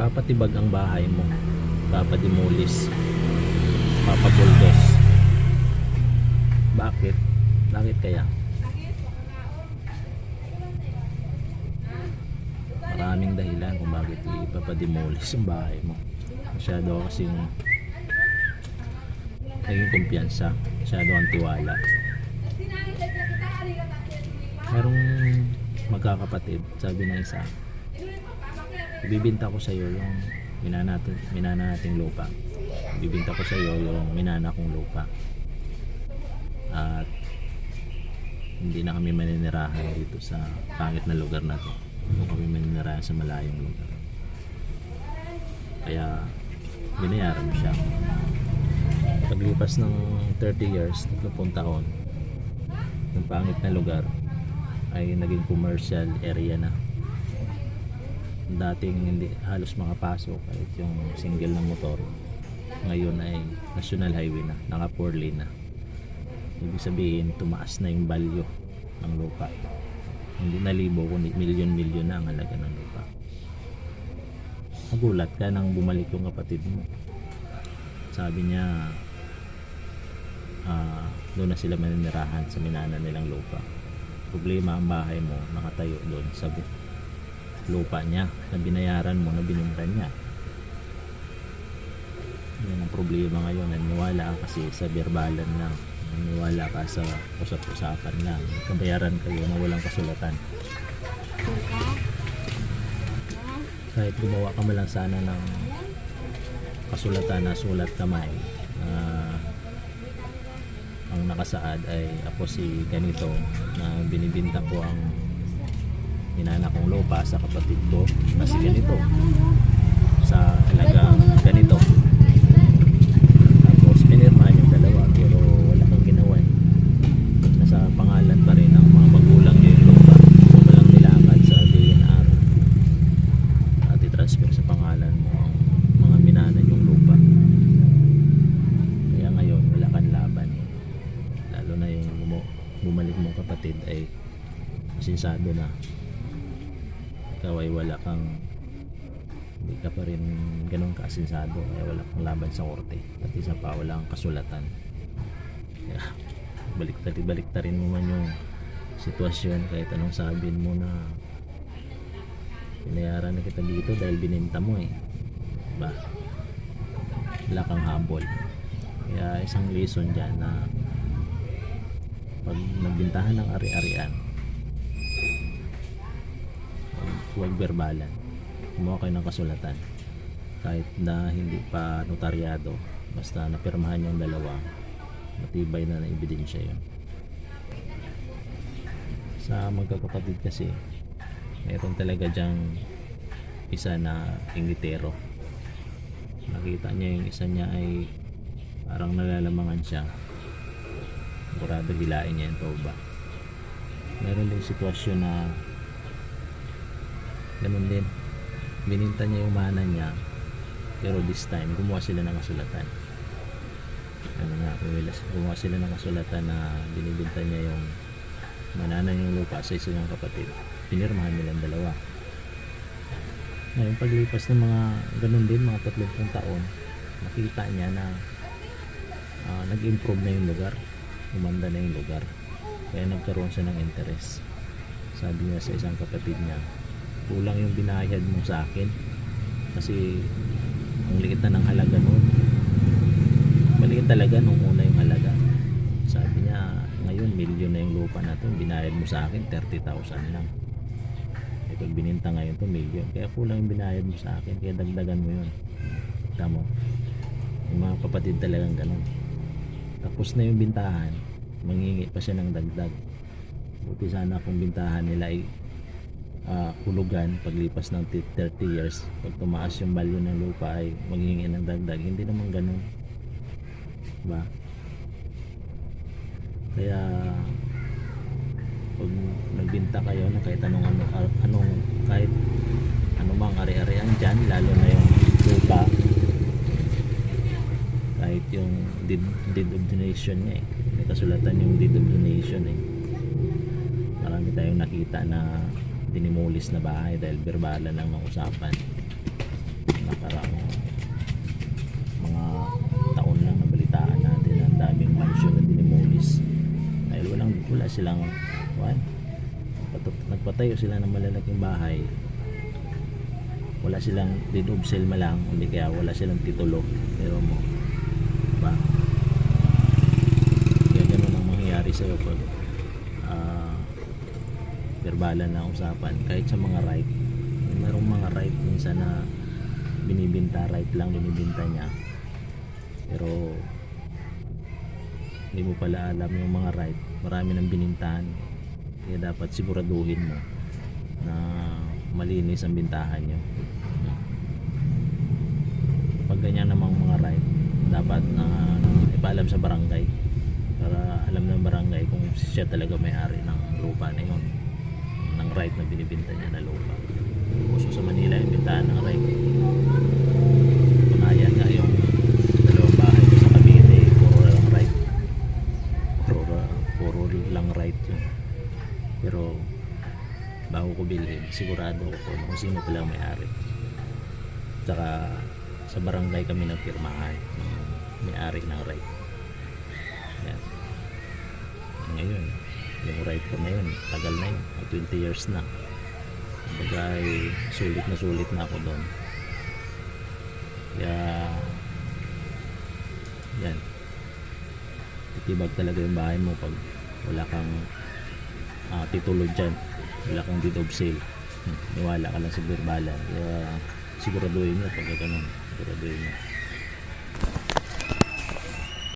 Papatibag ang bahay mo. Papadimulis. Papabuldos. Bakit? Bakit kaya? Maraming dahilan kung bakit ipapadimulis ang bahay mo. Masyado kasing naging kumpiyansa. Masyado ang tiwala. Merong magkakapatid, sabi ng isa, ibibinta ko sa iyo yung minana natin, minana nating lupa. Ibibinta ko sa iyo yung minana kong lupa. At hindi na kami maninirahan dito sa pangit na lugar na to. Hindi kami maninirahan sa malayong lugar. Kaya binayaran mo siya. Paglipas ng 30 years, 30 taon, yung pangit na lugar ay naging commercial area na dating hindi halos makapasok kahit yung single na motor ngayon ay national highway na naka 4 lane na. Ibig sabihin tumaas na yung value ng lupa. Hindi na libo kundi milyon milyon na ang halaga ng lupa. Nagulat ka nang bumalik yung kapatid mo. Sabi niya ah, doon na sila maninirahan sa minana nilang lupa. Problema ang bahay mo nakatayo doon sa lupa niya na binayaran mo na bininta niya. Yan ang problema ngayon. Naniwala ka kasi sa berbalan lang. Naniwala ka sa usap-usapan lang. Kabayaran kayo na walang kasulatan. Kahit gumawa ka lang sana ng kasulatan na sulat kamay na ang nakasaad ay ako si ganito na binibinta ko ang inana kong lupa sa kapatid ko na si ganito. Sa halagang ganito. Tapos pinirmahan yung dalawa pero wala kang ginawa eh. nasa pangalan pa rin ng mga magulang niya yung lupa. Walang nilakad sa DNR at i-transfer sa pangalan mo ang mga minana yung lupa. Kaya ngayon wala kang laban lalo na yung bumalik mong kapatid ay sinsado na ikaw ay wala kang hindi ka pa rin ganun kaasinsado kaya wala kang laban sa korte at isa pa wala kang kasulatan. Kaya baliktad baliktarin mo man yung sitwasyon kahit anong sabihin mo na pinayaran na kita dito dahil bininta mo eh. Ba wala kang habol. Kaya isang lesson dyan na pag nagbintahan ng ari-arian huwag- verbalan. Kumuha kayo ng kasulatan. Kahit na hindi pa notaryado basta napirmahan yung dalawa matibay na na ebidensya yun. Sa magkakapatid kasi meron talaga dyang isa na ingitero. Nakita niya yung isa niya ay parang nalalamangan siya. Sigurado hilain niya yung toba meron din sitwasyon na ganun din. Bininta niya yung mana niya pero this time gumawa sila ng kasulatan. Ano nga gumawa- sila ng kasulatan na binibinta niya yung manana yung lupa sa isa niyang kapatid. Pinirmahan nilang dalawa. Ngayon paglipas ng mga ganun din mga 30 taon nakita niya na ah, nag-improve na yung lugar. Umanda na yung lugar. Kaya nagkaroon siya ng interest. Sabi niya sa isang kapatid niya kulang yung binayad mo sa akin. Kasi ang liit na ng halaga noon maliit talaga nung una yung halaga. Sabi niya ngayon milyon na yung lupa na to binayad mo sa akin 30,000 lang. Eh pag bininta ngayon to milyon. Kaya kulang yung binayad mo sa akin kaya dagdagan mo yun. Tamo yung mga kapatid talagang ganun. Tapos na yung bintahan mangingi pa siya ng dagdag. Buti sana kung bintahan nila ay ah, hulugan paglipas ng 30 years pag tumaas yung value ng lupa ay maghingi ng dagdag. Hindi naman ganun. Ba kaya pag nagbinta kayo na kahit anong ano, anong kahit ano mang ari-arian dyan lalo na yung lupa kahit yung deed, deed of donation niya eh. May kasulatan yung deed of donation eh. Marami tayong nakita na dinimulis na bahay dahil berbalan lang ng usapan. Nakarang mga taon lang nabalitaan natin ang daming mansyon na dinimulis. Dahil walang wala silang Patot- nagpatayo sila ng malalaking bahay. Wala silang deed of sale man lang hindi kaya wala silang titulo. Pero mo ba? Kaya ganun ang mangyayari sa'yo pag verbalan na usapan kahit sa mga right. Merong mga right minsan na binibinta right lang binibinta niya. Pero hindi mo pala alam yung mga right. Marami nang binintahan. Kaya dapat siguraduhin mo na malinis ang bintahan nyo pag ganyan namang mga right dapat na ipaalam sa barangay para alam ng barangay kung siya talaga may-ari ng lupa na yun ng right na binibinta niya na lupa uso sa Manila yung bintahan ng right tunayan nga yung dalawang bahay ko sa Cavite puro lang right puro, puro lang right yun. Pero bago ko bilhin sigurado ako kung sino talaga may-ari. Tsaka sa barangay kami nagpirmahan ng may-ari ng right yan. Ngayon yung right ko na yun tagal na yun. Mga 20 years na. Bagay sulit na sulit na ako doon. Kaya yan. Titibag talaga yung bahay mo pag wala kang ah, titulo dyan. Wala kang deed of sale. Hmm, niwala ka lang sa birbalan kaya siguraduhin mo pag ganun siguraduhin mo